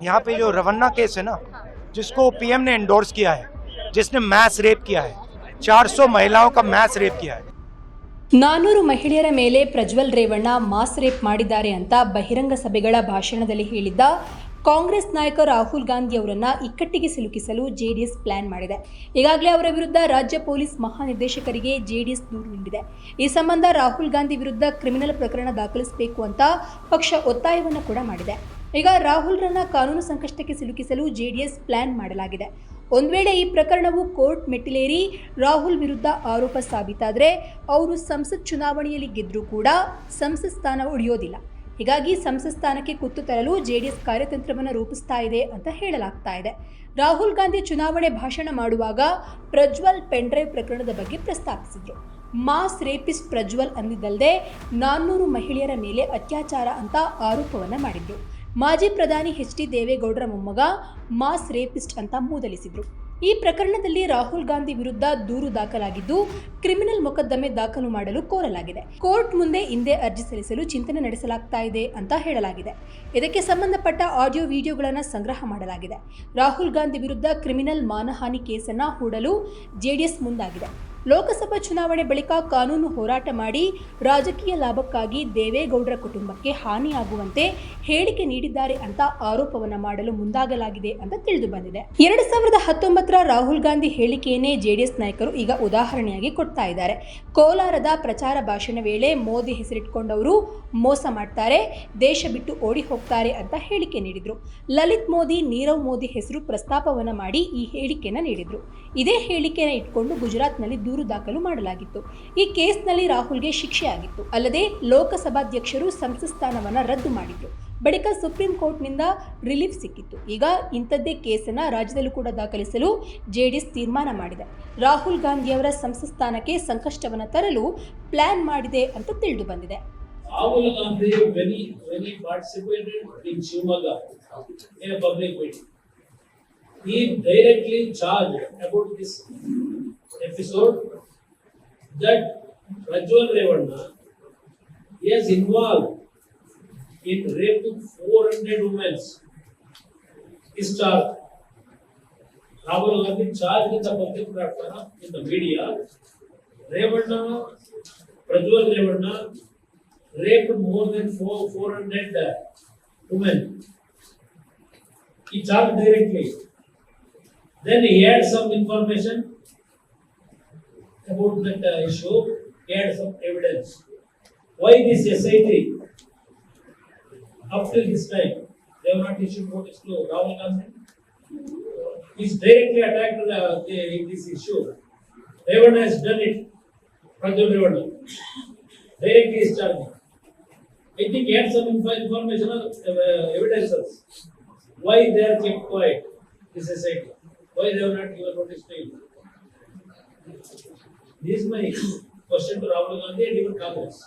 यहाँ पे जो रवन्ना केस है ना जिसको पीएम ने एंडोर्स किया है जिसने मैस रेप किया है 400 महिलाओं का मैस रेप किया है ನಾನೂರು ಮಹಿಳೆಯರ ಮೇಲೆ ಪ್ರಜ್ವಲ್ ರೇವಣ್ಣ ಮಾಸ್ ರೇಪ್ ಮಾಡಿದ್ದಾರೆ ಅಂತ ಬಹಿರಂಗ ಸಭೆಗಳ ಭಾಷಣದಲ್ಲಿ ಹೇಳಿದ್ದ ಕಾಂಗ್ರೆಸ್ ನಾಯಕ ರಾಹುಲ್ ಗಾಂಧಿ ಅವರನ್ನ ಇಕ್ಕಟ್ಟಿಗೆ ಸಿಲುಕಿಸಲು ಜೆಡಿಎಸ್ ಪ್ಲಾನ್ ಮಾಡಿದೆ ಈಗಾಗಲೇ ಅವರ ವಿರುದ್ಧ ರಾಜ್ಯ ಪೊಲೀಸ್ ಮಹಾನಿರ್ದೇಶಕರಿಗೆ ಜೆಡಿಎಸ್ ದೂರು ನೀಡಿದೆ ಈ ಸಂಬಂಧ ರಾಹುಲ್ ಗಾಂಧಿ ವಿರುದ್ಧ ಕ್ರಿಮಿನಲ್ ಪ್ರಕರಣ ದಾಖಲಿಸಬೇಕು ಅಂತ ಪಕ್ಷ ಒತ್ತಾಯವನ್ನು ಕೂಡ ಮಾಡಿದೆ ಈಗ ರಾಹುಲ್ರನ್ನ ಕಾನೂನು ಸಂಕಷ್ಟಕ್ಕೆ ಸಿಲುಕಿಸಲು ಜೆಡಿಎಸ್ ಪ್ಲಾನ್ ಮಾಡಲಾಗಿದೆ. ಒಂದು ವೇಳೆ ಈ ಪ್ರಕರಣವು ಕೋರ್ಟ್ ಮೆಟ್ಟಿಲೇರಿ ರಾಹುಲ್ ವಿರುದ್ಧ ಆರೋಪ ಸಾಬೀತಾದರೆ ಅವರು ಸಂಸತ್ ಚುನಾವಣೆಯಲ್ಲಿ ಗೆದ್ದರೂ ಕೂಡ ಸಂಸತ್ ಸ್ಥಾನ ಉಳಿಯೋದಿಲ್ಲ ಹೀಗಾಗಿ ಸಂಸತ್ ಸ್ಥಾನಕ್ಕೆ ಕುತ್ತು ತರಲು ಜೆಡಿಎಸ್ ಕಾರ್ಯತಂತ್ರವನ್ನು ರೂಪಿಸ್ತಾ ಇದೆ ಅಂತ ಹೇಳಲಾಗ್ತಾ ಇದೆ. ರಾಹುಲ್ ಗಾಂಧಿ ಚುನಾವಣೆ ಭಾಷಣ ಮಾಡುವಾಗ ಪ್ರಜ್ವಲ್ ಪೆನ್ಡ್ರೈವ್ ಪ್ರಕರಣದ ಬಗ್ಗೆ ಪ್ರಸ್ತಾಪಿಸಿದರು. ಮಾಸ್ ರೇಪಿಸ್ಟ್ ಪ್ರಜ್ವಲ್ ಅಂದಿದ್ದಲ್ಲದೆ ನಾನ್ನೂರು ಮಹಿಳೆಯರ ಮೇಲೆ ಅತ್ಯಾಚಾರ ಅಂತ ಆರೋಪವನ್ನು ಮಾಡಿದ್ರು. ಮಾಜಿ ಪ್ರಧಾನಿ ಎಚ್ ಡಿ ದೇವೇಗೌಡರ ಮೊಮ್ಮಗ ಮಾಸ್ ರೇಪಿಸ್ಟ್ ಅಂತ ಮೂದಲಿಸಿದ್ರು. ಈ ಪ್ರಕರಣದಲ್ಲಿ ರಾಹುಲ್ ಗಾಂಧಿ ವಿರುದ್ಧ ದೂರು ದಾಖಲಾಗಿದ್ದು, ಕ್ರಿಮಿನಲ್ ಮೊಕದ್ದಮೆ ದಾಖಲು ಮಾಡಲು ಕೋರಲಾಗಿದೆ. ಕೋರ್ಟ್ ಮುಂದೆ ಹಿಂದೆ ಅರ್ಜಿ ಸಲ್ಲಿಸಲು ಚಿಂತನೆ ನಡೆಸಲಾಗ್ತಾ ಇದೆ ಅಂತ ಹೇಳಲಾಗಿದೆ. ಇದಕ್ಕೆ ಸಂಬಂಧಪಟ್ಟ ಆಡಿಯೋ ವಿಡಿಯೋಗಳನ್ನು ಸಂಗ್ರಹ ಮಾಡಲಾಗಿದೆ. ರಾಹುಲ್ ಗಾಂಧಿ ವಿರುದ್ಧ ಕ್ರಿಮಿನಲ್ ಮಾನಹಾನಿ ಕೇಸನ್ನು ಹೂಡಲು ಜೆಡಿಎಸ್ ಮುಂದಾಗಿದೆ. ಲೋಕಸಭಾ ಚುನಾವಣೆ ಬಳಿಕ ಕಾನೂನು ಹೋರಾಟ ಮಾಡಿ ರಾಜಕೀಯ ಲಾಭಕ್ಕಾಗಿ ದೇವೇಗೌಡರ ಕುಟುಂಬಕ್ಕೆ ಹಾನಿಯಾಗುವಂತೆ ಹೇಳಿಕೆ ನೀಡಿದ್ದಾರೆ ಅಂತ ಆರೋಪವನ್ನು ಮಾಡಲು ಮುಂದಾಗಲಾಗಿದೆ ಅಂತ ತಿಳಿದು ಬಂದಿದೆ. ಎರಡು ಸಾವಿರದ ಹತ್ತೊಂಬತ್ತರ ರಾಹುಲ್ ಗಾಂಧಿ ಹೇಳಿಕೆಯನ್ನೇ ಜೆಡಿಎಸ್ ನಾಯಕರು ಈಗ ಉದಾಹರಣೆಯಾಗಿ ಕೊಡ್ತಾ ಇದ್ದಾರೆ. ಕೋಲಾರದ ಪ್ರಚಾರ ಭಾಷಣ ವೇಳೆ ಮೋದಿ ಹೆಸರಿಟ್ಕೊಂಡವರು ಮೋಸ ಮಾಡ್ತಾರೆ, ದೇಶ ಬಿಟ್ಟು ಓಡಿ ಹೋಗ್ತಾರೆ ಅಂತ ಹೇಳಿಕೆ ನೀಡಿದ್ರು. ಲಲಿತ್ ಮೋದಿ, ನೀರವ್ ಮೋದಿ ಹೆಸರು ಪ್ರಸ್ತಾಪವನ್ನ ಮಾಡಿ ಈ ಹೇಳಿಕೆಯನ್ನು ನೀಡಿದ್ರು. ಇದೇ ಹೇಳಿಕೆಯನ್ನು ಇಟ್ಕೊಂಡು ಗುಜರಾತ್ನಲ್ಲಿ ದೂರು ದಾಖಲು ಮಾಡಲಾಗಿತ್ತು. ಈ ಕೇಸ್ನಲ್ಲಿ ರಾಹುಲ್ಗೆ ಶಿಕ್ಷೆ ಆಗಿತ್ತು ಅಲ್ಲದೆ ಲೋಕಸಭಾಧ್ಯಕ್ಷರು ಸಂಸತ್ ಸ್ಥಾನವನ್ನು ರದ್ದು ಮಾಡಿದ್ರು. ಬಳಿಕ ಸುಪ್ರೀಂ ಕೋರ್ಟ್ನಿಂದ ರಿಲೀಫ್ ಸಿಕ್ಕಿತ್ತು. ಈಗ ಇಂಥದ್ದೇ ಕೇಸನ್ನು ರಾಜ್ಯದಲ್ಲೂ ಕೂಡ ದಾಖಲಿಸಲು ಜೆಡಿಎಸ್ ತೀರ್ಮಾನ ಮಾಡಿದೆ. ರಾಹುಲ್ ಗಾಂಧಿಯವರ ಸಂಸತ್ ಸ್ಥಾನಕ್ಕೆ ಸಂಕಷ್ಟವನ್ನು ತರಲು ಪ್ಲಾನ್ ಮಾಡಿದೆ ಅಂತ ತಿಳಿದು ಬಂದಿದೆ. directly charged about this. Episode that Rajwal Revanna is involved in raping four hundred women. His charge. Rahul Gandhi charged in the public in the media, Revanna, Prajwal Revanna raped more than four, four hundred uh, women. He charged directly. Then he had some information about that uh, issue, he had some evidence. Why this SIT? Up till this time, they have not issued notice to Rahul Gandhi. He's directly attacked the, the, this issue. Revanna has done it, Prajwal Revanna. Directly is charging. I think he had some info- information, uh, evidences. Why they are kept quiet, this society? Why they have not given notice to? This is my question to Rahul Gandhi and even Congress.